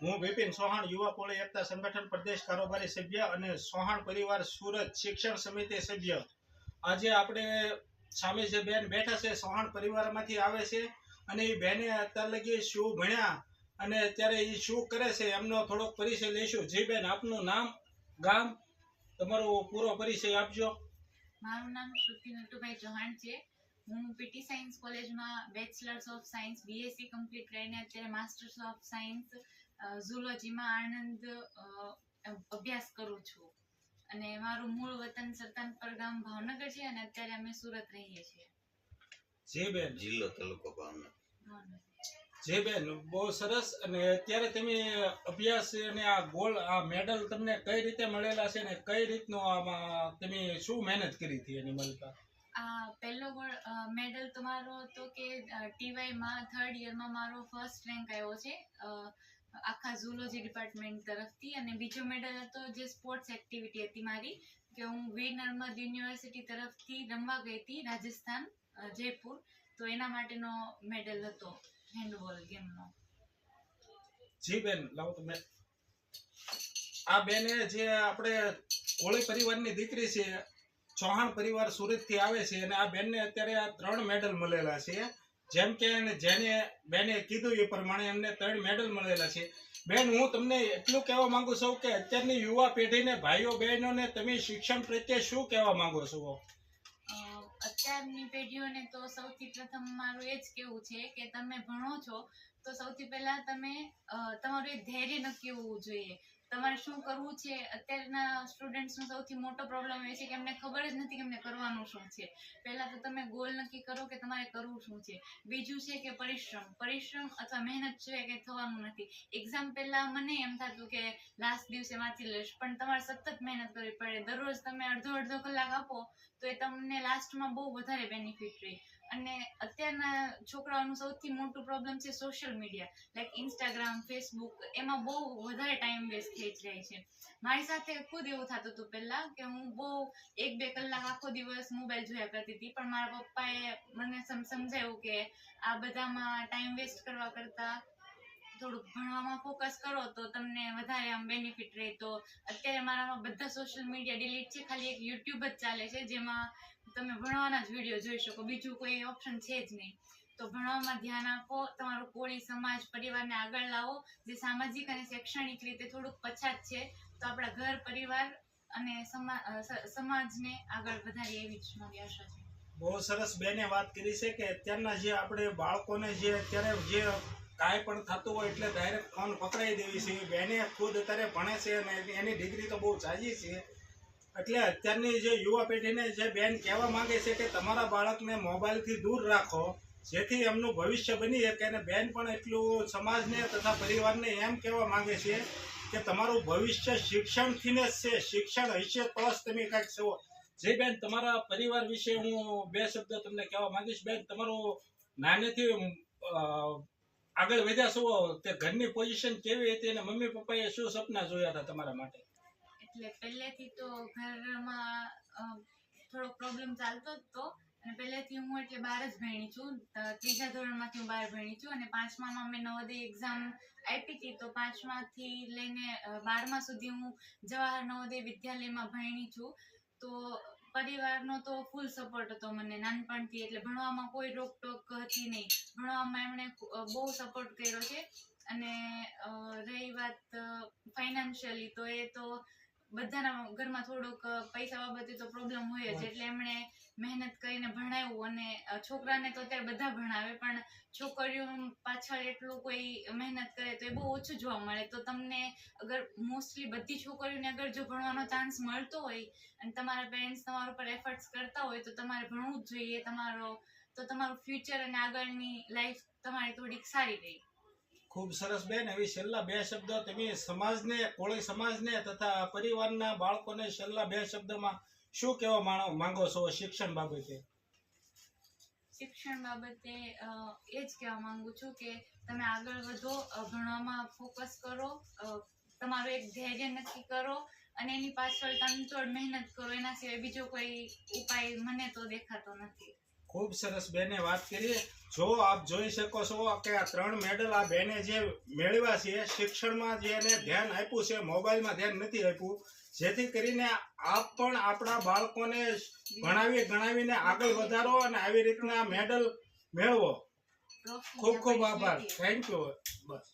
હું બિપિન સોહાણ, યુવા પોળી એકતા સંગઠન પ્રદેશ કારોબારી સભ્ય અને સોહાણ પરિવાર સુરત શિક્ષણ સમિતિ સભ્ય. આજે આપણે સામે જે બેન બેઠા છે, સોહાણ પરિવારમાંથી આવે છે અને એ બેને અત્યાર લગી શું ભણ્યા અને અત્યારે એ શું કરે છે એમનો થોડોક પરિચય લઈશું. જી બેન, આપનું નામ, ગામ, તમારો પૂરો પરિચય આપજો. મારું નામ શ્રુતિ નટુભાઈ ચૌહાણ છે. હું પીટી સાયન્સ કોલેજમાં bachelors of science BSc complete કરીને અત્યારે માસ્ટર્સ ઓફ સાયન્સ ઝુલોજીમાં આણંદ અભ્યાસ કરું છું. અને મારું મૂળ વતન સરતાનપર ગામ ભાવનગર છે અને અત્યારે અમે સુરત રહીએ છીએ. જે બેન. જિલ્લો તાલુકો ભાવનગર. જે બેન બહુ સરસ અને અત્યારે તમે અભ્યાસ અને આ ગોલ આ મેડલ તમને કઈ રીતે મળેલા છે ને કઈ રીતનો આમાં તમે શું મહેનત કરી હતી એની મળતા? આ પહેલો ગોળ- મેડલ તો મારો હતો કે ટીવાયમાં થર્ડ યરમાં મારો ફર્સ્ટ રેન્ક આવ્યો છે. આખા ઝૂલોજી ડિપાર્ટમેન્ટ તરફથી અને બીજો મેડલ હતો જે સ્પોર્ટ્સ એક્ટિવિટી હતી મારી, કે હું વીર નર્મદ યુનિવર્સિટી તરફથી રમવા ગઈ હતી, રાજસ્થાન જયપુર. તો એના માટેનો મેડલ હતો હેન્ડબોલ ગેમનો જી બેન, લાવો તમે આ બેને જે આપણે કોળી પરિવારની દીકરી છે, ચૌહાણ પરિવાર સુરતથી આવે છે અને આ બેનને અત્યારે આ ત્રણ મેડલ મળેલા છે. જેમ કે જેને બેને કીધું એ પ્રમાણે એમને ત્રણ મેડલ મળેલા છે. બેન, હું તમને એટલું કહેવા માંગુ છું કે અત્યારની યુવા પેઢીને, ભાઈઓ બહેનોને તમે શિક્ષણ પ્રત્યે શું કહેવા માંગો છો? અત્યારની પેઢીઓને તો સૌથી પ્રથમ મારું એ જ કહેવું છે કે તમે ભણો છો, તો સૌથી પહેલા તમે તમારું એક ધૈર્ય નક્કી હોવું જોઈએ. તમારે શું કરવું છે? અત્યારના સ્ટુડન્ટ્સનો સૌથી મોટો પ્રોબ્લેમ એ છે કે એમને ખબર જ નથી કે એમને કરવાનું શું છે. પહેલાં તો તમે ગોલ નક્કી કરો કે તમારે કરવું શું છે. બીજું છે કે પરિશ્રમ. પરિશ્રમ અથવા મહેનત છે કે થવાનું નથી. એક્ઝામ પહેલાં મને એમ થતું કે લાસ્ટ દિવસે વાંચી લઈશ, પણ તમારે સતત મહેનત કરવી પડે. દરરોજ તમે અડધો અડધો કલાક આપો તો એ તમને લાસ્ટમાં બહુ વધારે બેનિફિટ રહે. અને અત્યારના છોકરાઓનું સૌથી મોટું પ્રોબ્લેમ છે social media like Instagram Facebook એમાં બહુ વધારે ટાઈમ વેસ્ટ થઈ જ રહે છે. મારી સાથે ખુદ એવું થતું હતું પહેલા કે હું બહુ એક બે કલાક આખો દિવસ મોબાઈલ જોયા કરતી હતી. પણ મારા પપ્પાએ મને સમ સમજાવ્યું કે આ બધામાં ટાઈમ વેસ્ટ કરવા કરતા થોડુંક ભણવામાં ફોકસ કરો તો તમને વધારે આમ બેનિફિટ રહે. તો અત્યારે મારામાં બધા સોશિયલ મીડિયા ડિલીટ છે, ખાલી એક યુટ્યુબ જ ચાલે છે, જેમાં તમે ભણવાના જ વીડિયો જોઈ શકો. બીજું કોઈ ઓપ્શન છે જ નહીં. તો ભણવામાં ધ્યાન આપો, તમારો કોળી સમાજ, પરિવારને આગળ લાવો, જે સામાજિક અને શૈક્ષણિક રીતે થોડુંક પછાત છે, તો આપણા ઘર, પરિવાર અને સમાજને આગળ વધારી એવી જ મારી આશા છે. બહુ સરસ બેને વાત કરી છે કે અત્યારના જે આપણે બાળકોને જે અત્યારે જે કાંઈ પણ થતું હોય એટલે ડાયરેક્ટ ફોન પકડાઈ દેવી છે. બેને ખુદ અત્યારે ભણે છે અને એની ડિગ્રી તો બહુ સાજી છે. એટલે અત્યારની જે યુવા પેઢીને જે બેન કહેવા માંગે છે કે તમારા બાળકને મોબાઈલથી દૂર રાખો, જેથી એમનું ભવિષ્ય બની શકે. અને બેન પણ એટલું સમાજને તથા પરિવારને એમ કહેવા માંગે છે કે તમારું ભવિષ્ય શિક્ષણથી જ છે. શિક્ષણ હશે તો જ તમે કાંઈક છો. જે બેન તમારા પરિવાર વિશે હું બે શબ્દ તમને કહેવા માંગીશ. બેન, તમારું નાનેથી આગળ વધ્યા શું તે ઘરની પોઝિશન કેવી હતી અને મમ્મી પપ્પાએ શું સપના જોયા હતા તમારા માટે? એટલે પહેલેથી તો ઘરમાં થોડો પ્રોબ્લેમ ચાલતો જ તો. અને પહેલેથી હું એટલે બાર જ ભણી છું. ત્રીજા ધોરણમાંથી હું બાર ભણી છું અને પાંચમામાં મેં નવોદય એક્ઝામ આપી હતી. તો પાંચમાથી લઈને બારમા સુધી હું જવાહર નવોદય વિદ્યાલયમાં ભણી છું. તો પરિવારનો તો ફૂલ સપોર્ટ હતો મને નાનપણથી એટલે ભણવામાં કોઈ રોકટોક હતી નહીં. ભણવામાં એમણે બહુ સપોર્ટ કર્યો છે. અને રહી વાત ફાઇનાન્શિયલી તો એ તો બધાના ઘરમાં થોડોક પૈસા બાબતે તો પ્રોબ્લેમ હોય જ એટલે એમણે મહેનત કરીને ભણાવ્યું અને છોકરાને તો અત્યારે બધા ભણાવે, પણ છોકરીઓ પાછળ એટલું કોઈ મહેનત કરે તો એ બહુ ઓછું જોવા મળે. તો તમને અગર મોસ્ટલી બધી છોકરીઓને અગર જો ભણવાનો ચાન્સ મળતો હોય અને તમારા પેરેન્ટ્સ તમારા ઉપર એફર્ટ્સ કરતા હોય, તો તમારે ભણવું જ જોઈએ. તમારો, તો તમારું ફ્યુચર અને આગળની લાઈફ તમારી થોડીક સારી રહી. ખૂબ સરસ બેન. એવી છેલ્લા બે શબ્દ તમે સમાજને, કોળી સમાજને તથા પરિવારના બાળકોને છેલ્લા બે શબ્દમાં શું કહેવા માંગો છો શિક્ષણ બાબતે? શિક્ષણ બાબતે એ જ કહેવા માંગુ છું કે તમે આગળ વધો ભણવામાં ફોકસ કરો તમારું એક ધૈર્ય નક્કી કરો, અને એની પાછળ તનતોડ મહેનત કરો. એના સિવાય બીજો કોઈ ઉપાય મને તો દેખાતો નથી. ખૂબ સરસ બેને વાત કરી. જો આપ જોઈ શકો છો કે આ ત્રણ મેડલ આ બેને જે મેળવ્યા છે શિક્ષણમાં જે એને ધ્યાન આપ્યું છે, મોબાઈલમાં ધ્યાન નથી આપ્યું, જેથી કરીને આપ પણ આપણા બાળકોને ભણાવી, ગણાવીને આગળ વધારો અને આવી રીતના મેડલ મેળવો. ખૂબ ખૂબ આભાર. Thank you bus.